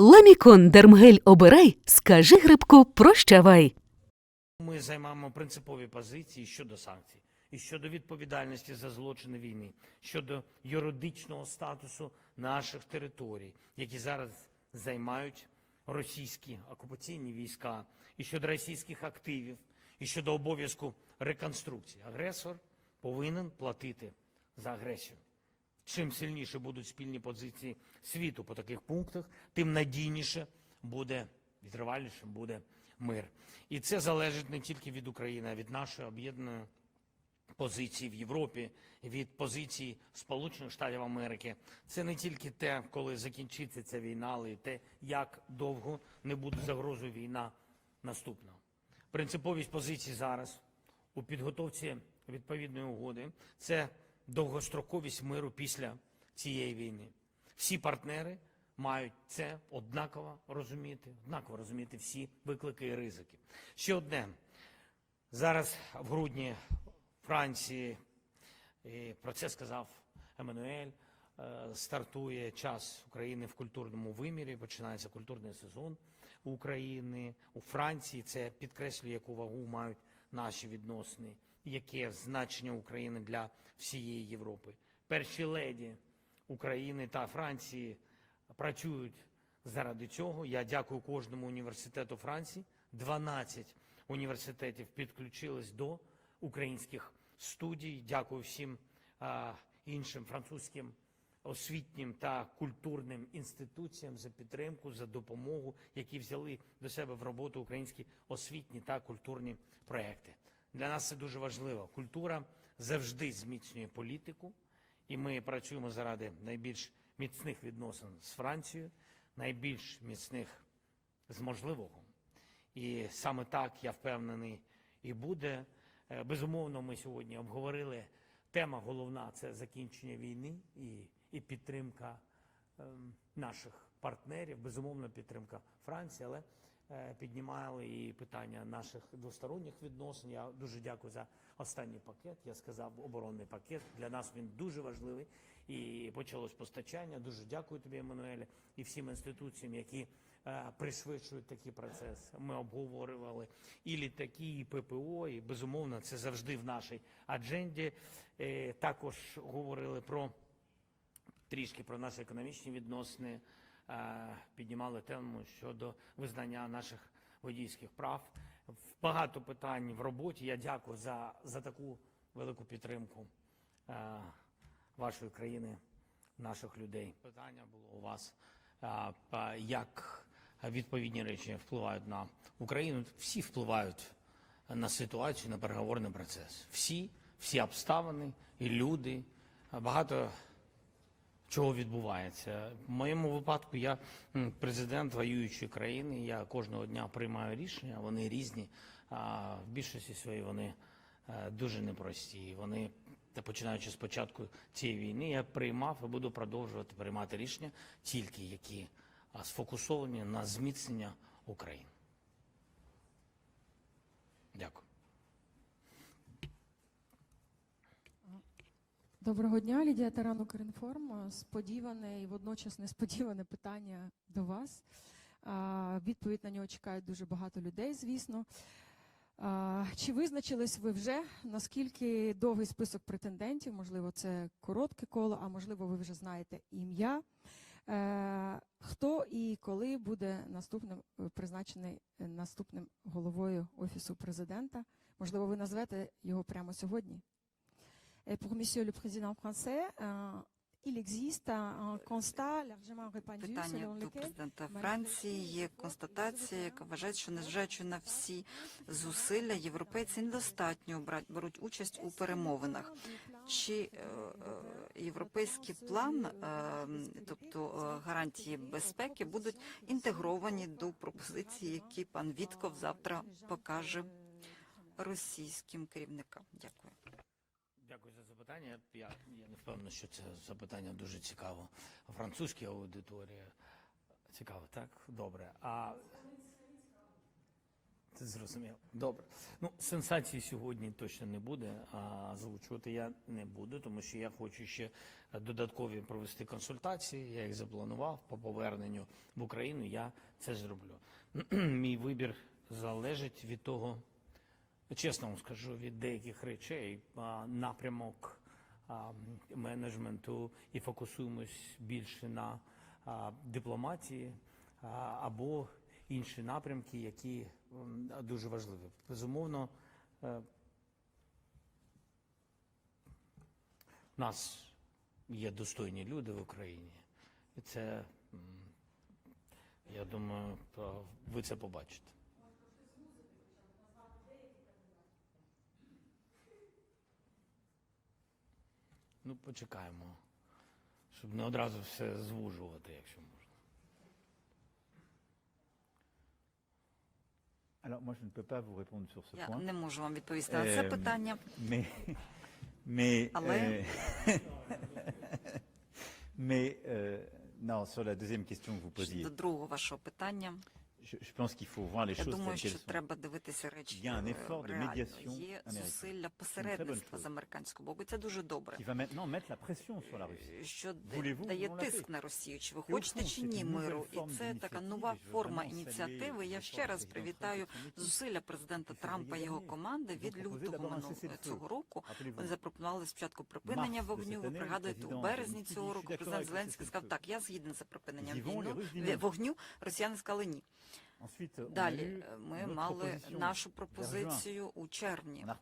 Ламікон Дермгель обирай, скажи грибку прощавай. Ми займаємо принципові позиції щодо санкцій і щодо відповідальності за злочини війни, щодо юридичного статусу наших територій, які зараз займають російські окупаційні війська, і щодо російських активів, і щодо обов'язку реконструкції. Агресор повинен платити за агресію. Чим сильніше будуть спільні позиції світу по таких пунктах, тим надійніше буде, відривальнішим буде мир. І це залежить не тільки від України, а від нашої об'єднаної позиції в Європі, від позиції Сполучених Штатів Америки. Це не тільки те, коли закінчиться ця війна, але й те, як довго не буде загрозою війна наступна. Принциповість позиції зараз у підготовці відповідної угоди це довгостроковість миру після цієї війни. Всі партнери мають це однаково розуміти, однаково розуміти всі виклики і ризики. Ще одне. Зараз в грудні Франції, і про це сказав Еммануель, е, стартує час України в культурному вимірі, починається культурний сезон України у Франції. Це підкреслює, яку вагу мають наші відносини, яке значення України для всієї Європи. Перші леді України та Франції працюють заради цього. Я дякую кожному університету Франції. 12 університетів підключились до українських студій. Дякую всім а, іншим французьким освітнім та культурним інституціям за підтримку, за допомогу, які взяли до себе в роботу українські освітні та культурні проекти. Для нас це дуже важливо. Культура завжди зміцнює політику, і ми працюємо заради найбільш міцних відносин з Францією, найбільш міцних з можливого. І саме так я впевнений і буде. Е, Безумовно, ми сьогодні обговорили тема головна це закінчення війни і, і підтримка ем, наших партнерів. Безумовно, підтримка Франції, але піднімали і питання наших двосторонніх відносин. Я дуже дякую за останній пакет. Я сказав оборонний пакет. Для нас він дуже важливий. І почалось постачання. Дуже дякую тобі, Еммануеле, і всім інституціям, які е, пришвидшують такий процес. Ми обговорювали і літаки, і ППО, і безумовно це завжди в нашій адженді. Е, Також говорили про трішки про наші економічні відносини, е, піднімали тему щодо визнання наших водійських прав. Багато питань в роботі. Я дякую за, за таку велику підтримку е, вашої країни, наших людей. Питання було у вас, а, як відповідні речі впливають на Україну. Всі впливають на ситуацію, на переговорний процес. Всі, всі обставини і люди. Багато чого відбувається. В моєму випадку я президент воюючої країни. Я кожного дня приймаю рішення. Вони різні. А в більшості своїй вони е, дуже непрості. Вони починаючи з початку цієї війни, я приймав і буду продовжувати приймати рішення, тільки які сфокусовані на зміцнення України. Дякую. Доброго дня, Лідія Таран, Укрінформ. Сподіване і водночас несподіване питання до вас. Відповідь на нього чекають дуже багато людей, звісно. Чи визначились ви вже, наскільки довгий список претендентів? Можливо, це коротке коло, а можливо, ви вже знаєте ім'я. Е, Хто і коли буде наступним е, призначений е, наступним головою Офісу президента? Можливо, ви назвете його прямо сьогодні? Et pour Monsieur le Président français, euh, il existe un, un constat largement répandu Питання selon до lequel президента Франції є констатація, яка вважає, що незважаючи на всі зусилля, європейці недостатньо брать- беруть участь у перемовинах. Чи е, е, європейський план, е, тобто е, гарантії безпеки, будуть інтегровані до пропозицій, які пан Вітков завтра покаже російським керівникам? Дякую. Дякую за запитання. Я, я не впевнений, що це запитання дуже цікаво. Французькій аудиторії. Цікаво, так? Добре. А Це зрозуміло. Добре. Ну, сенсації сьогодні точно не буде, а озвучувати я не буду, тому що я хочу ще додаткові провести консультації. Я їх запланував по поверненню в Україну. Я це зроблю. Мій вибір залежить від того, чесно вам скажу, від деяких речей напрямок менеджменту і фокусуємось більше на дипломатії або інші напрямки, які дуже важливі. Безумовно, е, у нас є достойні люди в Україні, і це, я думаю, ви це побачите. Ну, почекаємо, щоб не одразу все звужувати, якщо можна. Alors moi je ne peux pas vous répondre sur ce Я point. не можу вам відповісти на це Ем, питання. Mais, mais, Але- euh, mais euh, non, sur la deuxième question que vous posiez, Щодо другого вашого питання, я думаю, що треба дивитися речі un е, реально. Є зусилля посередництва з американського боку. Це дуже добре. Qui va maintenant mettre la pression sur la Russie. що дає тиск на Росію. Чи ви хочете чи ні миру? І це така нова форма ініціативи. Я ще раз привітаю зусилля президента Трампа і його команди від лютого минулого цього року. Вони запропонували спочатку припинення вогню. Ви пригадуєте, у березні цього року президент Зеленський сказав, так, я згіден за les війну вогню. Росіяни сказали ні. Далі е, ми мали нашу пропозицію у червні. Ми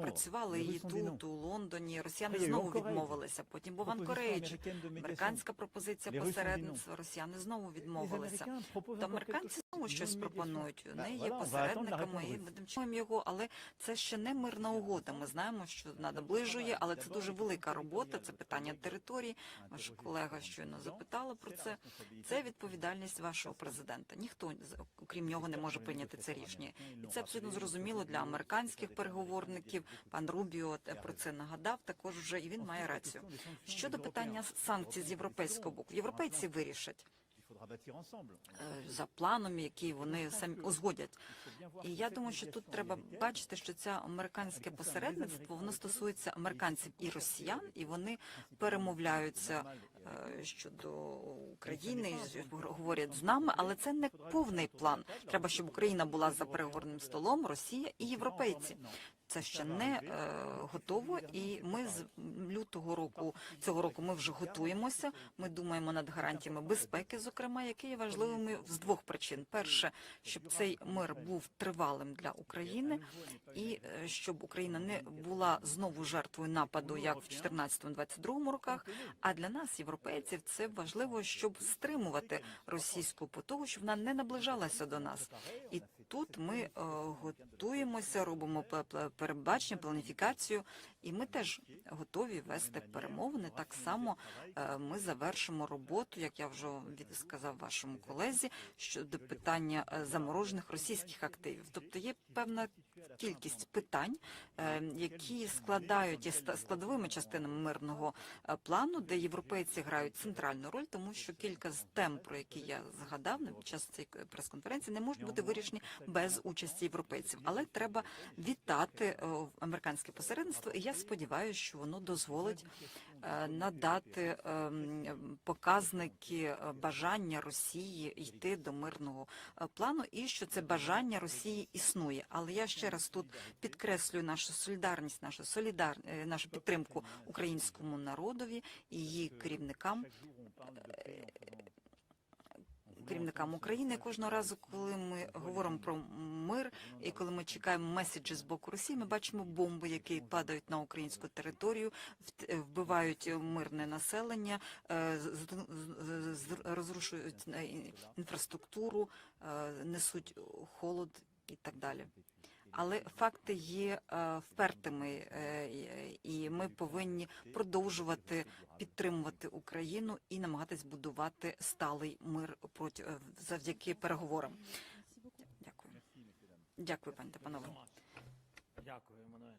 Працювали її тут, у Лондоні. Росіяни знову відмовилися. Потім був Анкорейдж. Американська пропозиція посередництва. Росіяни знову відмовилися. Quelque американці знову щось пропонують. Вони є посередниками і ми його, але це ще не мирна угода. Ми знаємо, що наближує, але це дуже велика робота. Це питання території. Ваша колега щойно запитала про це. Це відповідальність вашого президента. Ніхто з- окрім нього не може прийняти це рішення. І це абсолютно зрозуміло для американських переговорників. Пан Рубіо про це нагадав також вже, і він має рацію. Щодо питання санкцій з європейського боку, європейці вирішать Е, за планом, який вони самі узгодять. І я думаю, що тут треба бачити, що це американське посередництво воно стосується американців і росіян, і вони перемовляються е, щодо України, говорять з нами, але це не повний план. Треба, щоб Україна була за переговорним столом, Росія і європейці. Це ще не е, готово, і ми з лютого року цього року ми вже готуємося. Ми думаємо над гарантіями безпеки, зокрема, які є важливими з двох причин: перше, щоб цей мир був тривалим для України, і е, щоб Україна не була знову жертвою нападу, як в 14-22 роках. А для нас, європейців, це важливо, щоб стримувати російську потугу, щоб вона не наближалася до нас. І тут ми е, готуємося, робимо пе- пе- передбачення, планіфікацію, і ми теж готові вести перемовини. Так само е, ми завершимо роботу, як я вже сказав вашому колезі, щодо питання е, заморожених російських активів. Тобто є певна кількість питань, е, які складають є складовими частинами мирного е, плану, де європейці грають центральну роль, тому що кілька з тем, про які я згадав на час цієї прес-конференції, не можуть бути вирішені без участі європейців. Але треба вітати е, американське посередництво, і я сподіваюся, що воно дозволить надати ем, показники е, бажання Росії йти до мирного е, плану, і що це бажання Росії існує. Але я ще раз тут підкреслюю нашу солідарність, нашу солідар, е, нашу підтримку українському народові і її керівникам. Керівникам України кожного разу, коли ми говоримо про мир, і коли ми чекаємо меседжі з боку Росії, ми бачимо бомби, які падають на українську територію, вбивають мирне населення, е, розрушують е, інфраструктуру, е, несуть холод і так далі. Але факти є е, впертими, е, і- ми повинні продовжувати підтримувати Україну і намагатись будувати сталий мир проти е, завдяки переговорам. Дякую. Дякую, пані та панове. Дякую, Еммануель.